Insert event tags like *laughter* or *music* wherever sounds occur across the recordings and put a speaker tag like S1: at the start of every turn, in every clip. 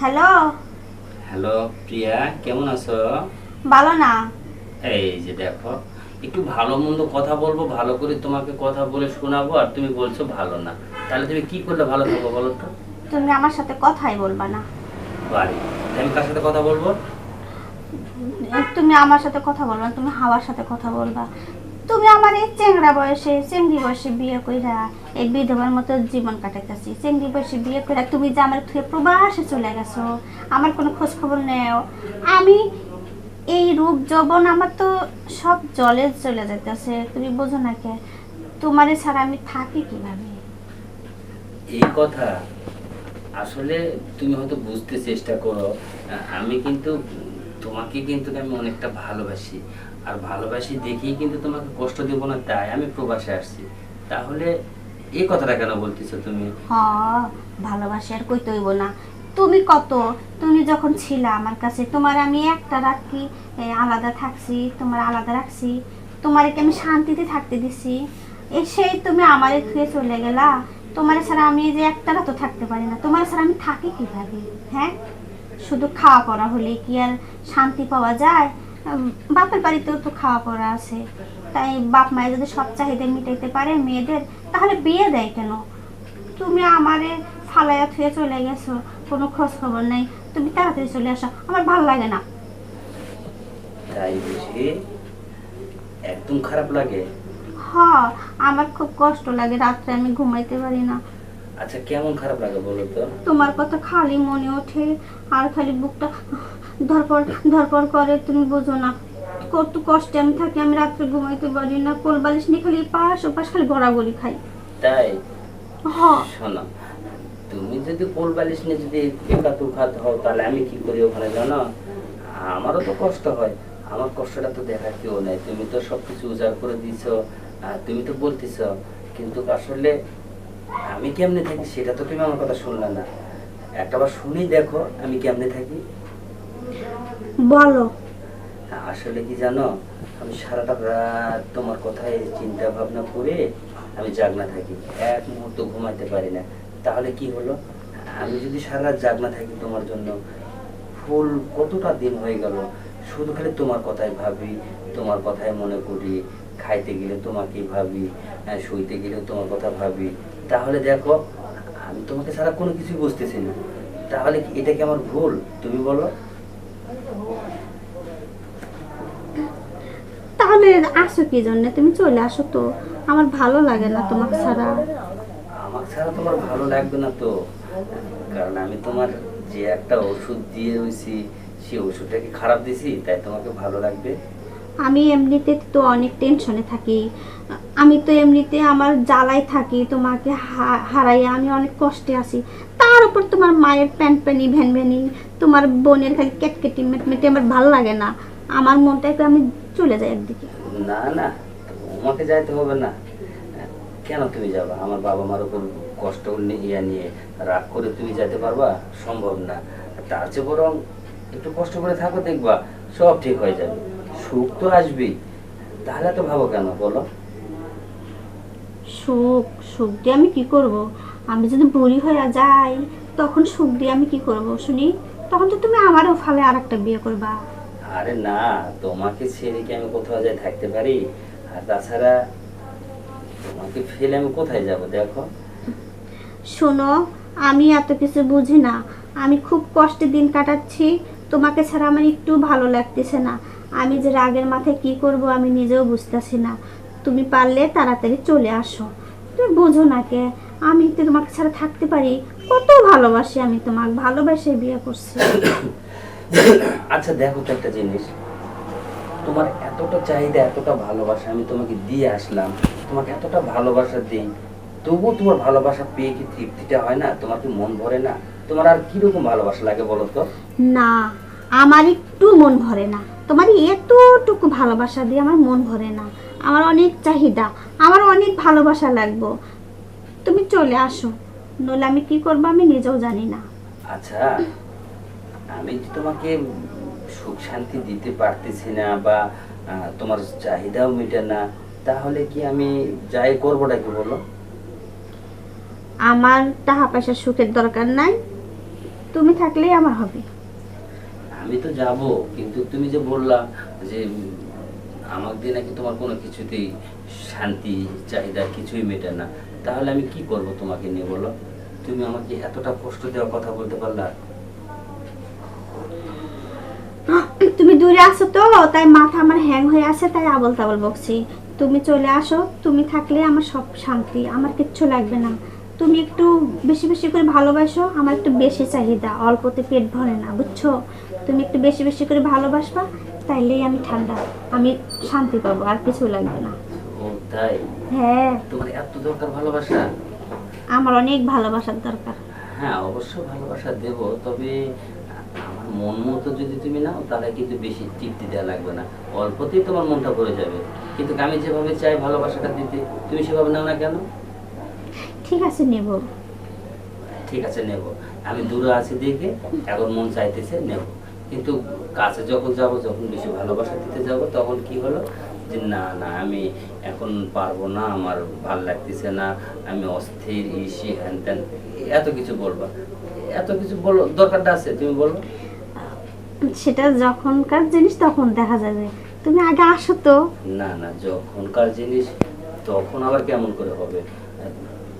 S1: Hello?
S2: Hello প্রিয়া কেমন আছো?
S1: ভালো না।
S2: এই যে দেখো একটু ভালো মন্দ কথা বলব ভালো করে তোমাকে কথা বলে শোনাবো আর তুমি বলছো ভালো না। তাহলে তুমি কি করলে ভালো থাকব বলো তো?
S1: তুমি আমার সাথে কথাই বলবা না।
S2: বাড়ি। আমি কার সাথে কথা বলব?
S1: তুমি আমার সাথে কথা বলবা তুমি হাওয়ার সাথে কথা বলবা। তুমি আমার এই চেংড়া বয়সে চেংড়ি বয়সে বিয়ে কইরা এই বিধবার মতো জীবন কাটাইতেছি। চেংড়ি বয়সে বিয়ে কইরা তুমি যে আমার থুয়ে প্রবাসে চলে গেছো, আমার কোনো খোঁজ খবর নেও। আমি এই রূপ যৌবন আমার তো সব জলে চলে যাইতেছে, তুমি বোঝো না কে? তোমারে ছাড়া আমি থাকি কীভাবে?
S2: এই কথা আসলে তুমি হয়তো বুঝতে চেষ্টা করো। আমি কিন্তু, তোমাকে কিন্তু আমি অনেকটা ভালোবাসি। আর ভালোবাসি দেখেই কিন্তু তোমাকে কষ্ট দেবো না, তাই আমি প্রবাসে আসছি। তাহলে এই কথাটা কেন বলতেছো তুমি?
S1: হ ভালোবাসি আর কই তৈব না। তুমি কত? তুমি যখন ছিলা আমার কাছে, তোমার আমি একটা রাত আলাদা থাকছি, তোমার আলাদা রাখছি, তোমার কি আমি শান্তিতে থাকতে দিছি? সেই তুমি আমারে থুয়ে চলে গেলা। তোমার ছাড়া আমি যে একটা রাতও থাকতে পারি না। তোমার ছাড়া আমি থাকি কীভাবে হ্যাঁ? শুধু খাওয়া পড়া হলে কি আর শান্তি পাওয়া যায়? বাপের বাড়িতেও তো খাওয়া পড়া আছে। তাই বাপ মায়ের যদি সব চাহিদা মিটাইতে পারে মেয়েদের তাহলে বিয়ে দেয় কেন? তুমি আমারে ফালাইয়া থুয়ে চলে গেছো কোনো খোঁজ খবর নেই। তুমি তাড়াতাড়ি চলে আসো আমার ভালো লাগে না।
S2: তাই বুঝি একদম খারাপ লাগে?
S1: আমার খুব কষ্ট লাগে রাত্রে আমি ঘুমাইতে পারি না।
S2: আচ্ছা কেমন খারাপ লাগে বলো তো?
S1: তোমার কথা খালি মনে ওঠে আর খালি বুকটা ধরপর ধরপর করে তুমি বোঝো না। কত কষ্টে আমি থাকি আমি রাত্রে ঘুমাইতে পারি না কোল বালিশ নিয়ে খালি পাশ ও পাশ খালি গড়াগড়ি খাই।
S2: তাই?
S1: হ্যাঁ
S2: শোনো তুমি যদি কোল বালিশ নিয়ে যদি একা খাত হও তাহলে আমি কি করি ওখানে জানো? আমারও তো কষ্ট হয় আমার কষ্টটা তো দেখার কেউ নেই। তুমি তো সবকিছু উজাড় করে দিছ তুমি তো বলতেছ কিন্তু আসলে আমি কেমনে থাকি সেটা তো তুমি আমার কথা শুনলে না। একটাবার শুনি দেখো আমি কেমনে থাকি।
S1: বলো।
S2: আসলে কি জানো, আমি সারাটা রাত তোমার কথায় চিন্তা ভাবনা করে আমি জাগনা থাকি। এক মুহূর্ত ঘুমাইতে পারি না। তাহলে কি হলো? আমি যদি সারা রাত জাগনা থাকি তোমার জন্য, ফুল কতটা দিন হয়ে গেল? শুধু খালি তোমার কথাই ভাবি, তোমার কথাই মনে করি, খাইতে গেলে তোমাকেই ভাবি শুইতে গেলে তোমার কথা ভাবি। তাহলে দেখো, আমি তোমাকে সারা কোনো কিছুই বুঝতেছি না। তাহলে এটা কি আমার ভুল? তুমি বলো।
S1: তাহলে আসো কি জন্য? তুমি চলে আসো তো। আমার ভালো লাগে না তোমাকে ছাড়া।
S2: আমার ছাড়া তোমার ভালো লাগবে না তো। কারণ আমি তোমার যে একটা ওষুধ দিয়ে রয়েছি সেই ওষুধটা কি খারাপ দিছি? তাই তোমাকে ভালো লাগবে?
S1: আমি এমনিতে তো অনেক টেনশনে থাকি। আমি তো এমনিতে আমার জ্বালাই থাকি তোমাকে হারাইয়া আমি অনেক কষ্টে আছি। তার উপর তোমার মায়ের প্যান প্যানি ভ্যান ভ্যানি তোমার বোনের খালি কেটকেটি মেটমেটে আমার ভালো লাগে না। আমার মনটা একটু আমি চলে যায় একদিকে।
S2: না না তোমাকে যাইতে হবে না। কেন তুমি যাবা? আমার বাবা মার উপর কষ্ট ইয়া নিয়ে রাগ করে তুমি যেতে পারবা? সম্ভব না। তার চেয়ে বরং একটু কষ্ট করে থাকো দেখবা সব ঠিক হয়ে যাবে। সুখ তো আসবেই। তাহলে তো ভাবো কেন বলো।
S1: সুখ সুখ দিয়ে আমি কি করব? আমি যদি বুড়ি হয়ে যাই তখন সুখ দিয়ে আমি কি করব? শুনি তখন তো তুমি আমারও ফালে আর একটা বিয়ে করবা।
S2: আরে না তোমাকে ছেড়ে কি আমি কোথাও যাই থাকতে পারি? আর তাছাড়া তোমাকে ফেলে আমি কোথায় যাব দেখো।
S1: শোনো আমি এত কিছু বুঝি না। আমি খুব কষ্টে দিন কাটাচ্ছি তোমাকে ছাড়া আমার একটু ভালো লাগতেছে না। আমি যে রাগের মাথায় কি করব আমি নিজেও বুঝতেছি না। তুমি পারলে তাড়াতাড়ি চলে আসো। তুমি বোঝো না কে আমি তো তোমাকে ছাড়া থাকতে পারি। কত ভালোবাসি আমি তোমাকে ভালোবাসে বিয়ে করছি। *coughs*
S2: আচ্ছা দেখো তো একটা জিনিস। তোমার এতটা চাহিদা এতটা ভালোবাসা আমি তোমাকে দিয়ে আসলাম। তোমাকে এতটা ভালোবাসা দিই তবুও তোমার ভালোবাসা পেয়ে কি তৃপ্তিটা হয় না? তোমার কি মন ভরে না? তোমার আর কীরকম ভালোবাসা লাগে বলো তো?
S1: না আমার একটু মন ভরে না। তোমার এতটুকু ভালোবাসা দিয়ে আমার মন ভরে না। আমার অনেক চাহিদা আমার অনেক ভালোবাসা লাগবো। তুমি চলে আসো নইলে আমি কি করব আমি নিজেও জানি না।
S2: আচ্ছা আমি যে তোমাকে সুখ শান্তি দিতে পারতেছি না বা তোমার চাহিদাও মেটে না তাহলে কি আমি যাই করবোটা কি বলো?
S1: আমার টাকা পয়সা সুখের দরকার নাই তুমি থাকলেই আমার হবে।
S2: আমি তো যাব কিন্তু তুমি যে বললা যে দিয়ে নাকি তোমার কোনো কিছুতেই শান্তি চাহিদা কিছুই মেটে না তাহলে আমি কি করব তোমাকে নিয়ে বলো? তুমি আমাকে এতটা কষ্ট দেওয়ার কথা বলতে পারলা?
S1: তুমি দূরে আছো তো তাই মাথা আমার হ্যাং হয়ে আছে তাই আবল তাবল বকছি। তুমি চলে আসো তুমি থাকলে আমার সব শান্তি আমার কিচ্ছু লাগবে না। তুমি একটু বেশি বেশি করে ভালোবাসো আমার একটু বেশি চাহিদা অল্পতে পেট ভরে না বুঝছ? তুমি একটু বেশি বেশি করে ভালোবাসবা তাইলেই আমি ঠান্ডা আমি শান্তি পাবো আর কিছু লাগবে না।
S2: তাই?
S1: হ্যাঁ।
S2: তোমার এত দরকার ভালোবাসা?
S1: আমার অনেক ভালোবাসার দরকার।
S2: হ্যাঁ অবশ্য ভালোবাসা দেব তবে মন মতো যদি তুমি নাও তাহলে কিন্তু বেশি তৃপ্তি দেওয়া লাগবে না। অল্পতেই তোমার মনটা ভরে যাবে। কিন্তু আমি যেভাবে চাই ভালোবাসাটা দিতে তুমি সেভাবে নাও না কেন?
S1: ঠিক আছে নেব।
S2: ঠিক আছে নেব। আমি দূরে আছি দেখে এখন মন চাইতেছে নেব। কিন্তু কাছে যখন যাব যখন বেশি ভালোবাসা দিতে যাব তখন কি হলো? যে না না আমি এখন পারব না আমার ভালো লাগতেছে না আমি অস্থির ইসি হ্যান ত্যান এত কিছু বলবা। এত কিছু বলো দরকারটা আছে তুমি বলো।
S1: সেটা যখনকার জিনিস তখন দেখা যাবে। তুমি আগে আসো তো।
S2: না না যখনকার জিনিস তখন আবার কেমন করে হবে?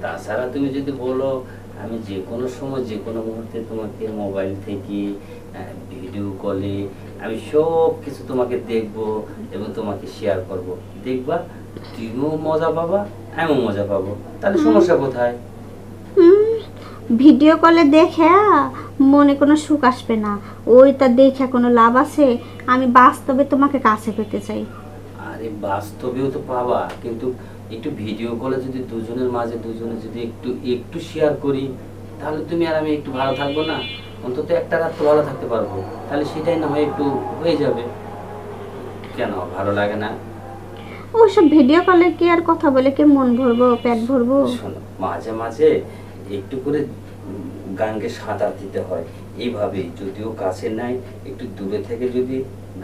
S2: তাছাড়া তুমি যদি বলো আমি যে কোনো সময় যে কোনো মুহূর্তে তোমাকে মোবাইল থেকে ভিডিও কলে আমি সব কিছু তোমাকে দেখব এবং তোমাকে শেয়ার করব। দেখবা তুমিও মজা পাবা আমিও মজা পাবো। তাহলে সমস্যা কোথায়?
S1: ভিডিও কলে দেখে মনে কোনো সুখ আসবে না। ওইটা দেখে কোনো লাভ আছে? আমি বাস্তবে তোমাকে কাছে পেতে চাই।
S2: আরে বাস্তবেও তো পাবা কিন্তু একটু ভিডিও কলে যদি দুজনের মাঝে দুজনে যদি একটু একটু শেয়ার করি তাহলে তুমি আর আমি একটু ভালো থাকব না? অন্তত একটা রাত তো ভালো থাকতে পারব। তাহলে সেটাই না হয় একটু হয়ে যাবে। কেন ভালো লাগে না?
S1: ওইসব ভিডিও কলে কি আর কথা বলে? কি মন ভরবো পেট ভরবো?
S2: শোনো মাঝে মাঝে একটু করে গাঙ্গে সাঁতার দিতে হয়। এইভাবেই যদিও কাছে নাই একটু দূরে থেকে যদি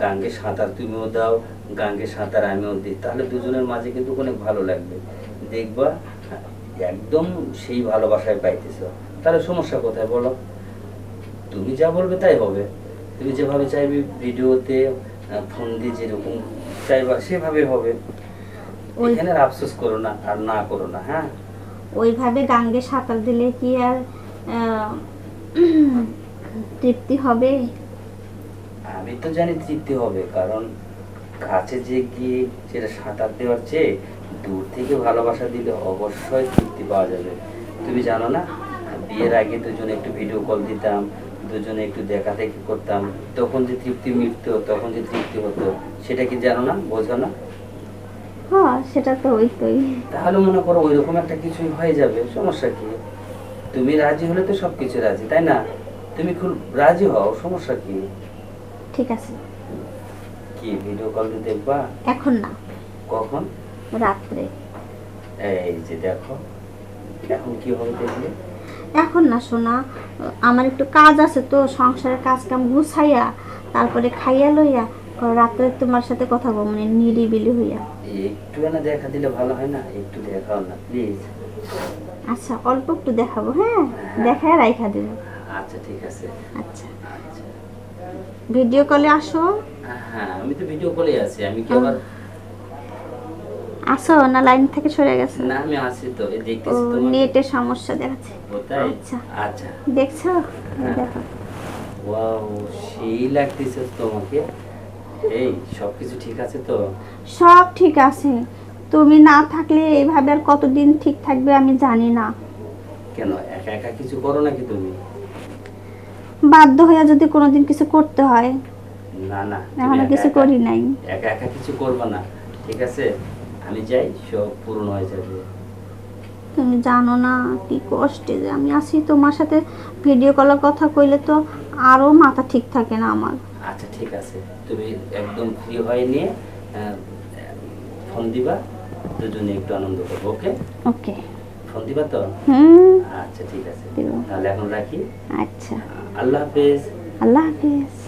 S2: গাঙ্গে সাঁতার তুমিও দাও গাঙ্গে সাঁতার আমিও দিই তাহলে দুজনের মাঝে কিন্তু অনেক ভালো লাগবে। দেখবা একদম সেই ভালোবাসায় পাইতেছ। তাহলে সমস্যা কোথায় বলো? তুমি যা বলবে তাই হবে। তুমি যেভাবে চাইবে ভিডিওতে ফোন দিয়ে যেরকম চাইবা সেভাবে হবে। এখানে আফসোস করো না আর না করো না হ্যাঁ?
S1: ওইভাবে গাঙ্গে সাঁতার দিলে কি আর *clears throat* তৃপ্তি হবে?
S2: আমি তো জানি তৃপ্তি হবে কারণ কাছে যে গিয়ে সেটা সাঁতার দেওয়ার চেয়ে দূর থেকে ভালোবাসা দিলে অবশ্যই তৃপ্তি পাওয়া যাবে। তুমি জানো না বিয়ের আগে দুজনে একটু ভিডিও কল দিতাম দুজনে একটু দেখা দেখি করতাম তখন যে তৃপ্তি মিটতো তখন যে তৃপ্তি হতো সেটা কি জানো না বোঝো না?
S1: হ্যাঁ সেটা তো ওইতোই
S2: তাহলে মনে করো ওইরকম একটা কিছুই হয়ে যাবে সমস্যা কি? তুমি রাজি হলে তো সবকিছু রাজি তাই না? তুমি খুব রাজি হও সমস্যা কি?
S1: ঠিক আছে।
S2: কি ভিডিও কল দিয়ে দেখবা?
S1: এখন না।
S2: কখন?
S1: রাত্রে।
S2: এই যে দেখো এখন কি হবে দেখলে?
S1: এখন না শোনা আমার একটু কাজ আছে তো সংসারের কাজ কাম গুছাইয়া তারপরে খাইয়া লইয়া রাত্রে তোমার সাথে কথা বলব মানে নিরিবিলি হইয়া।
S2: একটু না দেখা দিলে ভালো হয় না? একটু দেখাও না প্লিজ
S1: আচ্ছা অল্প একটু দেখাবো হ্যাঁ? দেখায় রাইখা দেবো
S2: আচ্ছা ঠিক আছে।
S1: আচ্ছা। ভিডিও কলে আসো।
S2: হ্যাঁ আমি তো ভিডিও কলে আছি আমি কি আবার
S1: আসো না লাইন থেকে সরে গেছে?
S2: না আমি আছি তো এই দেখতেছি তোমাকে।
S1: নেটের সমস্যা দেখাচ্ছে। আচ্ছা।
S2: আচ্ছা।
S1: দেখছ?
S2: হ্যাঁ।
S1: দেখো।
S2: ওয়াও সেই লাগতেছে তোমাকে। এই সবকিছু ঠিক আছে তো?
S1: সব ঠিক আছে। তুমি না থাকলে এইভাবে আর কতদিন ঠিক থাকবে আমি জানি না।
S2: কেন একা একা কিছু করো নাকি তুমি?
S1: বাধ্য হয়ে যদি কোনোদিন কিছু করতে হয়।
S2: না না এখনও
S1: কিছু করি নাই।
S2: একা একা কিছু করবে না ঠিক আছে? আমি যাই সব পূরণ হয়ে যাবে।
S1: তুমি জানো না কি কষ্টে যে আমি আছি তোমার সাথে ভিডিও কলের কথা কইলে তো আরও মাথা ঠিক থাকে না আমার।
S2: আচ্ছা ঠিক আছে। তুমি একদম ফ্রি হয়ে নিয়ে ফোন দিবা। দুজনে একটু আনন্দ করব ওকে?
S1: ওকে।
S2: ফোন দিবা তো?
S1: হুম।
S2: আচ্ছা ঠিক আছে। তাহলে এখন রাখি।
S1: আচ্ছা।
S2: আল্লাহ হাফেজ।
S1: আল্লাহ হাফিজ।